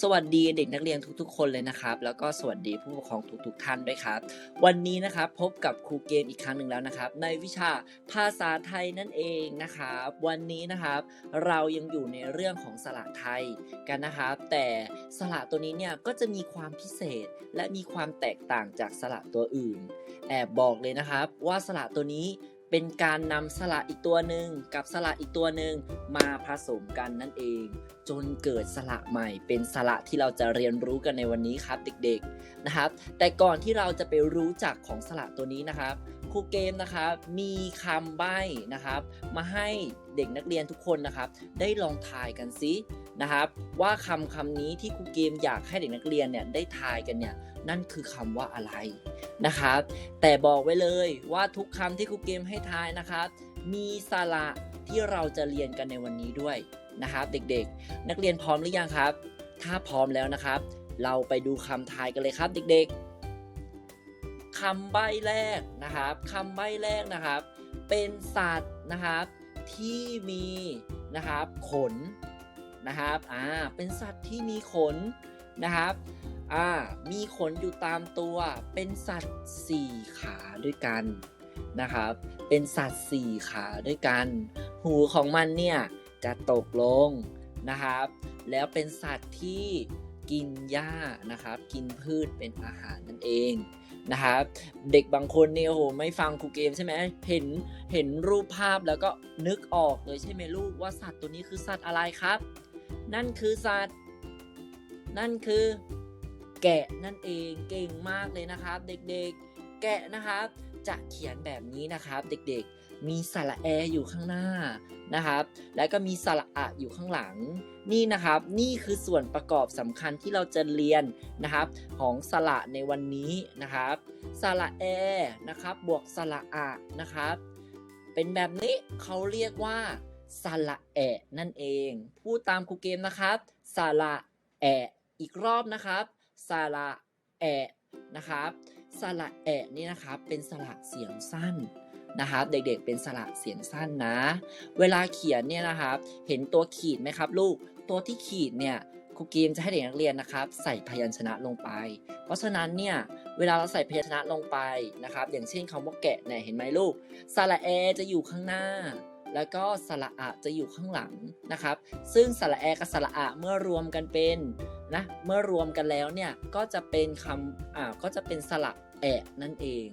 สวัสดีเด็กนักเรียนทุกๆ คนเลยนะครับ แล้วก็สวัสดีผู้ปกครองทุกๆ ท่านด้วยครับ วันนี้นะครับพบกับครูเกมอีกครั้งหนึ่งแล้วนะครับ ในวิชาภาษาไทยนั่นเองนะครับ วันนี้นะครับ เรายังอยู่ในเรื่องของสระไทยกันนะครับ แต่สระตัวนี้เนี่ยก็จะมีความพิเศษและมีความแตกต่างจากสระตัวอื่น แอบบอกเลยนะครับว่าสระตัวนี้ เป็นการนำสระอีกตัวหนึ่งกับสระอีกตัวหนึ่งมาผสมกันนั่นเอง จนเกิดสระใหม่ เป็นสระที่เราจะเรียนรู้กันในวันนี้ครับเด็กๆนะครับ แต่ก่อนที่เราจะไปรู้จักของสระตัวนี้นะครับ ครูเกมนะครับมีคำใบ้นะครับ มาให้เด็กนักเรียนทุกคนนะครับ ได้ลองทายกันซินะครับ ว่าคำคำนี้ที่ครูเกมอยากให้เด็กนักเรียนเนี่ยได้ทายกันเนี่ยนั่นคือคำว่าอะไรนะครับ แต่บอกไว้เลยว่าทุกคำที่ครูเกมให้ทายนะครับ มีสาระที่เราจะเรียนกันในวันนี้ด้วยนะครับ เด็กๆ นักเรียนพร้อมหรือยังครับ ถ้าพร้อมแล้วนะครับ เราไปดูคำทายกันเลยครับเด็กๆ คำใบ้แรกนะครับคำใบ้แรกนะครับ เป็นสัตว์นะครับที่มีนะครับขนนะครับอ่าเป็นสัตว์ที่มีขนนะครับอ่ามีขนอยู่ตามตัวเป็นสัตว์สี่ขาด้วยกันนะครับ เป็นสัตว์สี่ขาด้วยกัน หูของมันเนี่ยจะตกลงนะครับ แล้วเป็นสัตว์ที่กินหญ้านะครับ กินพืชเป็นอาหารนั่นเอง นะครับเด็กบางคนเนี่ยโอ้โหไม่ฟังครูเกมใช่ไหมเห็นเห็นรูปภาพแล้วก็นึกออกเลยใช่ไหมลูกว่าสัตว์ตัวนี้คือสัตว์อะไรครับ นั่นคือสัตว์ นั่นคือแกะนั่นเองเก่งมากเลยนะครับ เด็กๆแกะนะครับ จะเขียนแบบนี้นะครับ เด็กๆ มีสระแออยู่ข้างหน้านะครับ แล้วก็มีสระอะอยู่ข้างหลัง นี่นะครับ นี่คือส่วนประกอบสำคัญที่เราจะเรียนนะครับ ของสระในวันนี้นะครับสระแอนะครับ บวกสระอะนะครับ เป็นแบบนี้เขาเรียกว่าสระแอะนั่นเอง พูดตามครูเกมนะครับสระแอะอีกรอบนะครับสระแอะนะครับ สระแอะนี่นะครับเป็นสระเสียงสั้นนะครับเด็กๆเป็นสระเสียงสั้นนะ เวลาเขียนเนี่ยนะครับ เห็นตัวขีดไหมครับ ลูกตัวที่ขีดเนี่ยครูเกมจะให้เด็กนักเรียนนะครับ ใส่พยัญชนะลงไป เพราะฉะนั้นเนี่ยเวลาเราใส่พยัญชนะลงไปนะครับ อย่างเช่นคำว่าแกะเนี่ยเห็นไหมลูกสระแอจะอยู่ข้างหน้า แล้วก็สระอะจะอยู่ข้างหลังนะครับ ซึ่งสระแอกับสระอะเมื่อรวมกันเป็น นะเมื่อรวมกันแล้วเนี่ยก็จะเป็นคำอ่าก็จะเป็นสระแอะนั่นเอง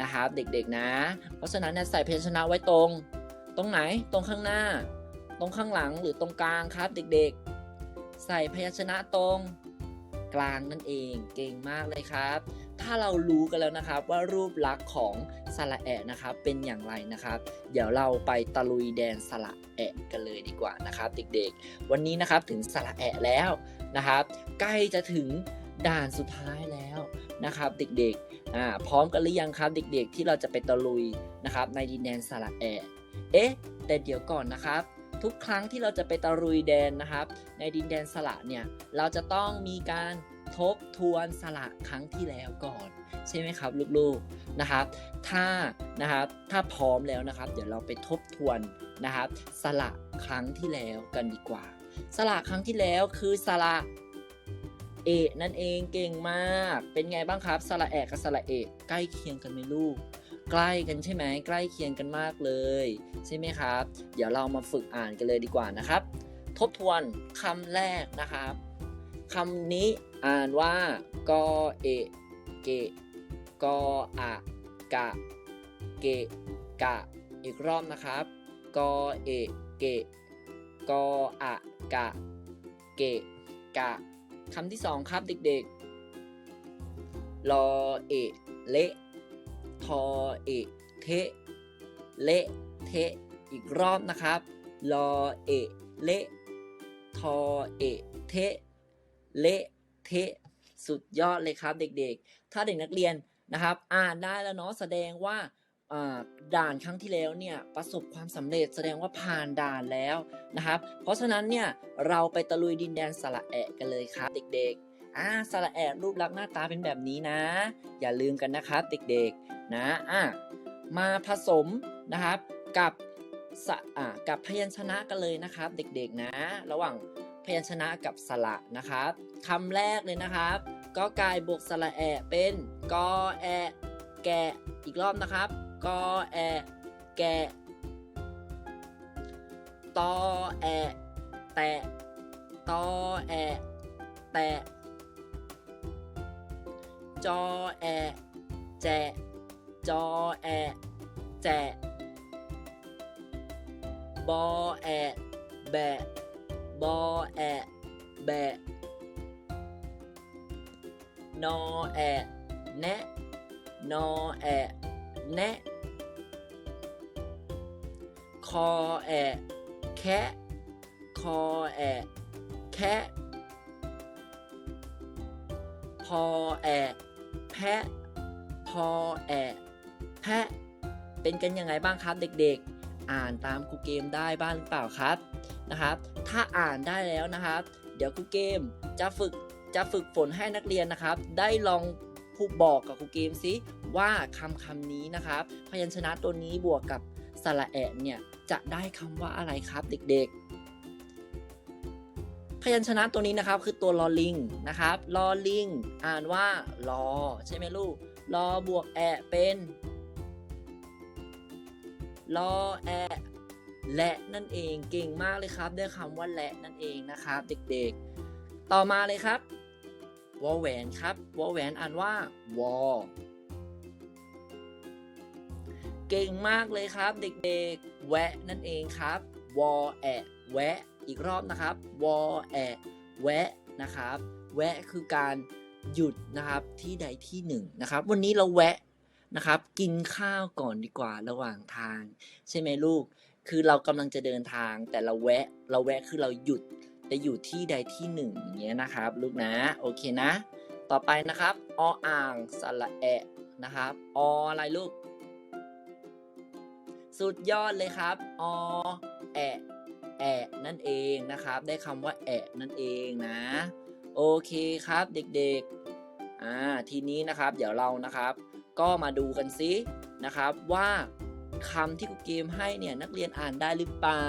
นะครับเด็กๆนะ เพราะฉะนั้นเนี่ยใส่พยัญชนะไว้ตรง ตรงไหนตรงข้างหน้า ตรงข้างหลังหรือตรงกลางครับเด็กๆ ใส่พยัญชนะตรงกลางนั่นเองเก่งมากเลยครับ ถ้าเรารู้กันแล้วนะครับว่ารูปลักษณ์ของสระแอะนะครับเป็นอย่างไรนะครับ เดี๋ยวเราไปตะลุยแดนสระแอะกันเลยดีกว่านะครับ เด็กๆ วันนี้นะครับถึงสระแอะแล้ว นะครับใกล้จะถึงด่านสุดท้ายแล้วนะครับ เด็กๆอ่าพร้อมกันหรือยังครับ เด็กๆ ที่เราจะไปตะลุยนะครับในดินแดนสระแอะเอ๊ะแต่เดี๋ยวก่อนนะครับ ทุกครั้งที่เราจะไปตะลุยแดนนะครับ ในดินแดนสระเนี่ยเราจะต้องมีการทบทวนสระครั้งที่แล้วก่อน ใช่ไหมครับลูกๆนะครับ ถ้านะครับถ้าพร้อมแล้วนะครับ เดี๋ยวเราไปทบทวนนะครับ สระครั้งที่แล้วกันดีกว่า สระครั้งที่แล้วคือสระเอะนั่นเองเก่งมาก เป็นไงบ้างครับสระแอะกับสระเอะใกล้เคียงกันไหมลูก ใกล้กันใช่ไหมใกล้เคียงกันมากเลย ใช่ไหมครับ เดี๋ยวเรามาฝึกอ่านกันเลยดีกว่านะครับ ทบทวนคำแรกนะครับคำนี้อ่านว่ากอเอะเกะกออะกะเกะกะอีกรอบนะครับกอเอะเกะ กออะกะ เกะกะคำที่สองครับเด็กๆ รอเอะเละทอเอะเทะเละเทะอีกรอบนะครับ รอเอะเละทอเอะเทะเละเทะสุดยอดเลยครับเด็กๆ ถ้าเด็กนักเรียนนะครับ อ่านได้แล้วเนาะแสดงว่า ด่านครั้งที่แล้วเนี่ยประสบความสำเร็จแสดงว่าผ่านด่านแล้วนะครับ เพราะฉะนั้นเนี่ยเราไปตะลุยดินแดนสระแอะกันเลยครับ เด็กๆอ่าสระแอะรูปลักษณ์หน้าตาเป็นแบบนี้นะ อย่าลืมกันนะครับเด็กๆนะอะมาผสมนะครับกับสะอ่ากับพยัญชนะกันเลยนะครับ เด็กๆนะ ระหว่างพยัญชนะกับสระนะครับคำแรกเลยนะครับกอไก่บวกสระแอะเป็นกอแอะแกะอีกรอบนะครับ กอแอะแกะตอแอะแตะตอแอะแตะจอ แนะ คอแอะแคะ คอแอะแคะพอแอะแพะ พอแอะแพะ เป็นกันยังไงบ้างครับเด็กๆ อ่านตามครูเกมได้บ้างหรือเปล่าครับนะครับ ถ้าอ่านได้แล้วนะครับ เดี๋ยวครูเกมจะฝึกจะฝึกฝนให้นักเรียนนะครับ ได้ลองพูดบอกกับครูเกมซิ ว่าคำคำนี้นะครับ พยัญชนะตัวนี้บวกกับสระแอะเนี่ยจะได้คำว่าอะไรครับเด็กๆ พยัญชนะตัวนี้นะครับคือตัวลอลิงนะครับลอลิงอ่านว่าลอใช่ไหมลูกลอบวกแอะเป็นลอแอะและนั่นเองเก่งมากเลยครับด้วยคำว่าและนั่นเองนะครับ เด็กๆ ต่อมาเลยครับวอแหวนครับวอแหวนอ่านว่าวอ เก่งมากเลยครับ เด็กๆ แวะนั่นเองครับ วอแอะแวะ อีกรอบนะครับ วอแอะแวะนะครับ แวะคือการหยุดนะครับที่ใดที่หนึ่งนะครับ วันนี้เราแวะนะครับ กินข้าวก่อนดีกว่าระหว่างทาง ใช่ไหมลูก คือเรากำลังจะเดินทาง แต่เราแวะ เราแวะคือเราหยุดแต่อยู่ที่ใดที่หนึ่งอย่างเงี้ยนะครับ ลูกนะ โอเคนะ ต่อไปนะครับ ออ่างสระแอะนะครับ ออะไรลูก สุดยอดเลยครับอแอะแอะนั่นเองนะครับ ได้คำว่าแอะนั่นเองนะ โอเคครับเด็กๆอ่าทีนี้นะครับ เดี๋ยวเรานะครับ ก็มาดูกันซินะครับว่าคำที่ครูเกมให้เนี่ยนักเรียนอ่านได้หรือเปล่า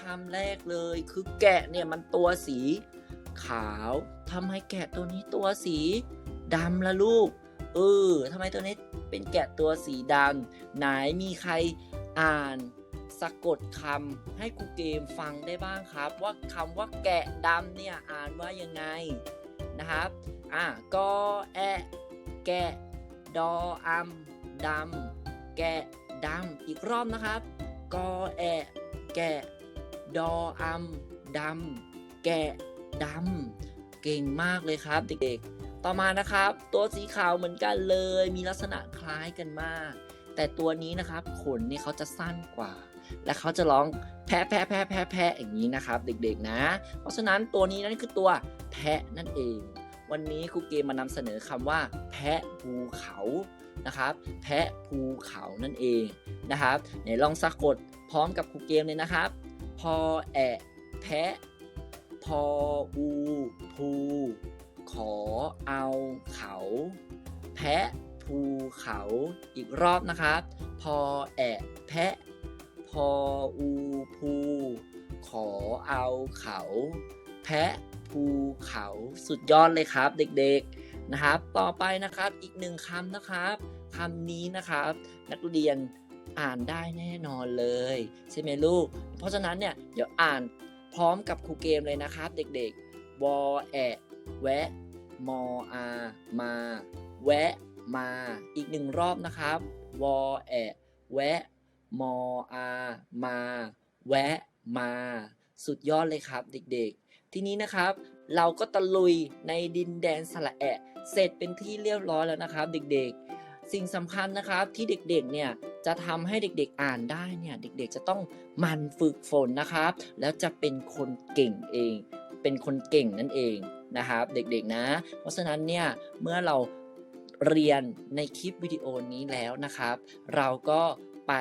คำแรกเลยคือแกะเนี่ยมันตัวสี ขาวทำไมแกะตัวนี้ตัวสีดำละลูก เออทำไมตัวนี้เป็นแกะตัวสีดำไหนมีใครอ่านสะกดคำให้ครูเกมฟังได้บ้างครับ ว่าคำว่าแกะดำเนี่ยอ่านว่ายังไงนะครับอะกอแอะแกะดออัมดำแกะดำอีกรอบนะครับกอแอะแกะดออัมดำแกะดำเก่งมากเลยครับเด็กๆ ต่อมานะครับ ตัวสีขาวเหมือนกันเลย มีลักษณะคล้ายกันมาก แต่ตัวนี้นะครับขนนี่เขาจะสั้นกว่า และเขาจะร้องแพะแพะแพะแพะแพะอย่างนี้นะครับ เด็กๆนะ เพราะฉะนั้นตัวนี้นั่นคือตัวแพะนั่นเอง วันนี้ครูเกมมานำเสนอคำว่า แพะภูเขานะครับ แพะภูเขานั่นเองนะครับไหนลองสะกดพร้อมกับครูเกมเลยนะครับ พอแอะแพะพออูภู ขอเอาเขา แพะภูเขาอีกรอบนะครับ พอแอะแพะ พออูภู ขอเอาเขา แพะภูเขาสุดยอดเลยครับ เด็กๆนะครับ ต่อไปนะครับอีกหนึ่งคำนะครับคำนี้นะครับ นักเรียนอ่านได้แน่นอนเลย ใช่ไหมลูก เพราะฉะนั้นเนี่ยเดี๋ยวอ่านพร้อมกับครูเกมเลยนะครับ เด็กๆวอแอะ แวะ มออามา แวะ มา อีกหนึ่งรอบนะครับ วอแอะแวะ มออามา แวะ มา สุดยอดเลยครับเด็กๆ ทีนี้นะครับ เราก็ตะลุยในดินแดนสละแอะเสร็จเป็นที่เรียบร้อยแล้วนะครับ เด็กๆ สิ่งสำคัญนะครับที่เด็กๆ เนี่ยจะทำให้เด็กๆอ่านได้เนี่ยเด็กๆจะต้องมันฝึกฝนนะครับ แล้วจะเป็นคนเก่งเอง เป็นคนเก่งนั่นเองนะครับ เด็กๆนะ เพราะฉะนั้นเนี่ยเมื่อเราเรียนในคลิปวิดีโอนี้แล้วนะครับ เราก็ไป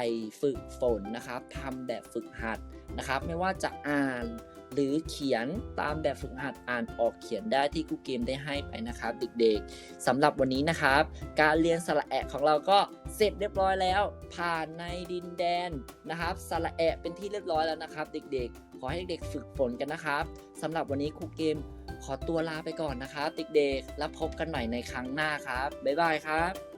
ฝึกฝนนะครับทำแบบฝึกหัดนะครับ ไม่ว่าจะอ่านหรือเขียนตามแบบฝึกหัดอ่านออกเขียนได้ที่ครูเกมได้ให้ไปนะครับ เด็กๆสำหรับวันนี้นะครับ การเรียนสระแอะของเราก็เสร็จเรียบร้อยแล้ว ผ่านในดินแดนนะครับ สระแอะเป็นที่เรียบร้อยแล้วนะครับ เด็กๆ อให้เด็กๆฝึกฝนกันนะครับสำหรับวันนี้ครูเกมขอตัวลาไปก่อนนะครับเด็กๆแล้วพบกันใหม่ในครั้งหน้าครับบ๊ายบายครับ